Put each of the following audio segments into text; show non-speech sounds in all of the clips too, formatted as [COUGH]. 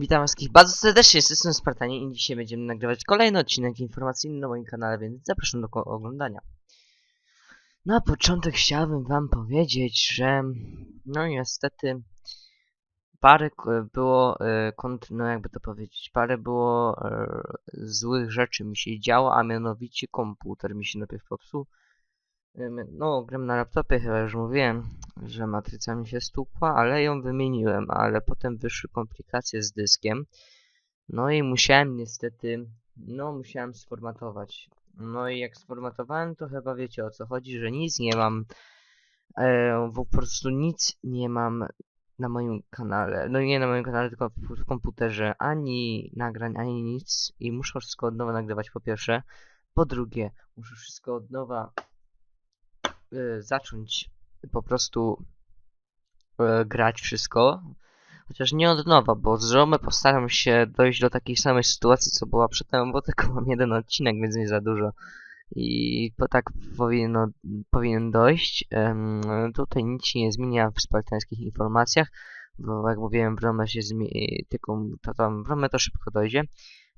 Witam wszystkich bardzo serdecznie, jestem Spartanie i dzisiaj będziemy nagrywać kolejny odcinek informacyjny na moim kanale, więc zapraszam do oglądania. Na początek chciałbym wam powiedzieć, że no niestety parę było, e, no jakby to powiedzieć, parę było e, złych rzeczy mi się działo, a mianowicie komputer mi się najpierw popsuł. No, gram na laptopie, chyba już mówiłem, że matryca mi się stukła, ale ją wymieniłem, ale potem wyszły komplikacje z dyskiem. No i musiałem niestety, no musiałem sformatować. No i jak sformatowałem, to chyba wiecie o co chodzi, że nic nie mam, e, po prostu nic nie mam na moim kanale. No nie na moim kanale, tylko w, komputerze, ani nagrań, ani nic i muszę wszystko od nowa nagrywać po pierwsze. Po drugie, muszę wszystko od nowa zacząć po prostu y, grać wszystko. Chociaż nie od nowa, bo z Romy postaram się dojść do takiej samej sytuacji, co była przedtem, bo [LAUGHS] tylko mam jeden odcinek, więc nie za dużo. I tak powinno, powinien dojść. Tutaj nic się nie zmienia w spartańskich informacjach, bo jak mówiłem, w Romę się zmieni, tylko to tam w to szybko dojdzie.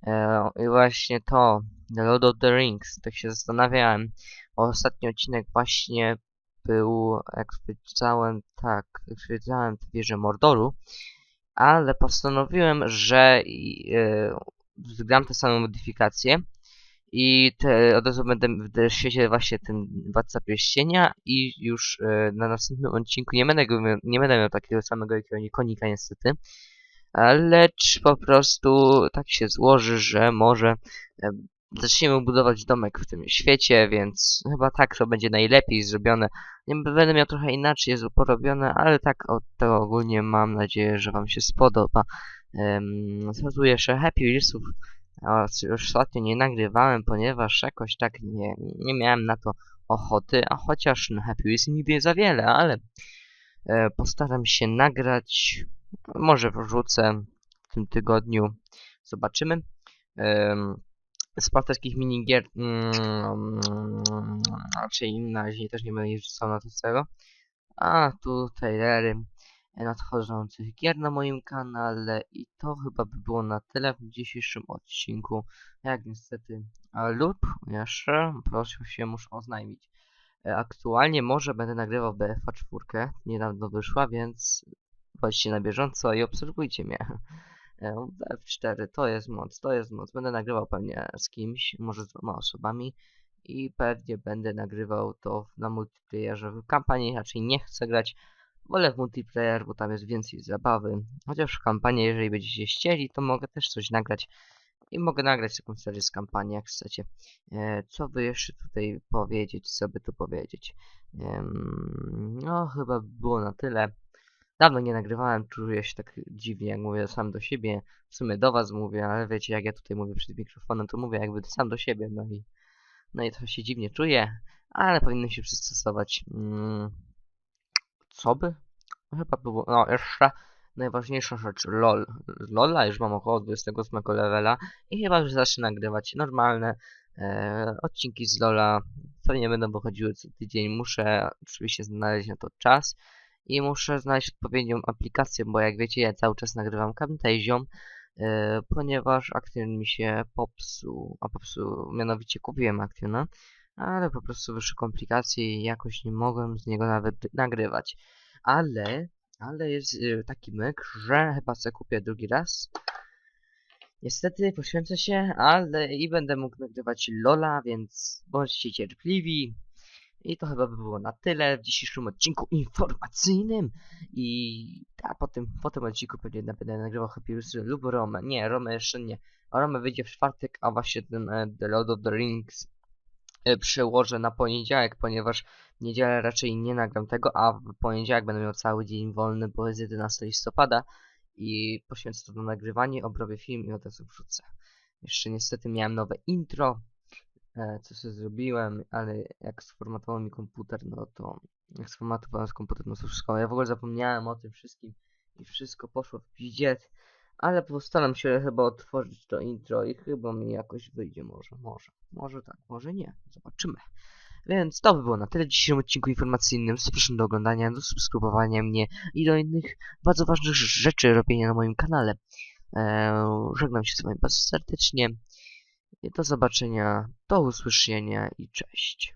E, I właśnie to, The Lord of the Rings, tak się zastanawiałem. Ostatni odcinek właśnie był, jak powiedziałem, tak, jak powiedziałem, wieżę Mordoru, ale postanowiłem, że i, e, zgram te same modyfikacje i te, od razu będę w świecie właśnie ten Władca Pierścienia i już e, na następnym odcinku nie będę, miał, nie będę miał takiego samego konika niestety, lecz po prostu tak się złoży, że może e, zaczniemy budować domek w tym świecie, więc chyba tak to będzie najlepiej zrobione. Nie będę miał trochę inaczej jest porobione, ale tak tego ogólnie mam nadzieję, że wam się spodoba. Um, co jeszcze Happy Wheelsów a, już ostatnio nie nagrywałem, ponieważ jakoś tak nie, nie miałem na to ochoty, a chociaż Happy Wheels nigdy za wiele, ale e, postaram się nagrać, może wrzucę w tym tygodniu, zobaczymy. Um, spartackich minigier, mm, raczej na razie też nie będę rzucał na to całego. A tu trailery nadchodzących gier na moim kanale i to chyba by było na tyle w dzisiejszym odcinku. Jak niestety lub jeszcze prosił się muszę oznajmić. E, Aktualnie może będę nagrywał BFA 4, niedawno wyszła, więc bądźcie na bieżąco i obserwujcie mnie. E, F4 to jest moc, to jest moc. Będę nagrywał pewnie z kimś, może z dwoma osobami i pewnie będę nagrywał to na multiplayerze. W kampanii raczej nie chcę grać, wolę w multiplayer, bo tam jest więcej zabawy. Chociaż w kampanii, jeżeli będziecie chcieli, to mogę też coś nagrać. I mogę nagrać taką serię z kampanii, jak chcecie. E, co by jeszcze tutaj powiedzieć, co by tu powiedzieć? Ehm, no, chyba by było na tyle. Dawno nie nagrywałem, czuję się tak dziwnie, jak mówię sam do siebie. W sumie do was mówię, ale wiecie, jak ja tutaj mówię przed mikrofonem, to mówię jakby sam do siebie, no i... No i to się dziwnie czuję, ale powinno się przystosować. Mm, co by? Chyba było... No, jeszcze najważniejsza rzecz, LOL. LOLa już mam około 28 levela i chyba już zacznę nagrywać normalne e, odcinki z LOLa. Pewnie będą wychodziły co tydzień. Muszę oczywiście znaleźć na to czas i muszę znaleźć odpowiednią aplikację, bo jak wiecie, ja cały czas nagrywam Camtasią, e, ponieważ Action mi się popsuł, a popsuł, mianowicie kupiłem Actiona, ale po prostu wyszły komplikacje i jakoś nie mogłem z niego nawet nagrywać. Ale, ale jest e, taki myk, że chyba sobie kupię drugi raz. Niestety poświęcę się, ale i będę mógł nagrywać Lola, więc bądźcie cierpliwi. I to chyba by było na tyle w dzisiejszym odcinku informacyjnym. I a po tym, po tym odcinku pewnie będę nagrywał Happy lub Romę. Nie, Romę jeszcze nie. Romę wyjdzie w czwartek, a właśnie ten e, The Lord of the Rings e, przełożę na poniedziałek, ponieważ w niedzielę raczej nie nagram tego, a w poniedziałek będę miał cały dzień wolny, bo jest 11 listopada i poświęcę to na nagrywanie, obrobię film i od razu wrzucę. Jeszcze niestety miałem nowe intro, co sobie zrobiłem, ale jak sformatował mi komputer, no to jak sformatowałem z komputer, no to wszystko, ja w ogóle zapomniałem o tym wszystkim i wszystko poszło w pizdziec, ale postaram się chyba otworzyć to intro i chyba mi jakoś wyjdzie, może, może, może tak, może nie, zobaczymy. Więc to by było na tyle w dzisiejszym odcinku informacyjnym. Zapraszam do oglądania, do subskrybowania mnie i do innych bardzo ważnych rzeczy robienia na moim kanale. E, żegnam się z wami bardzo serdecznie. Do zobaczenia, do usłyszenia i cześć.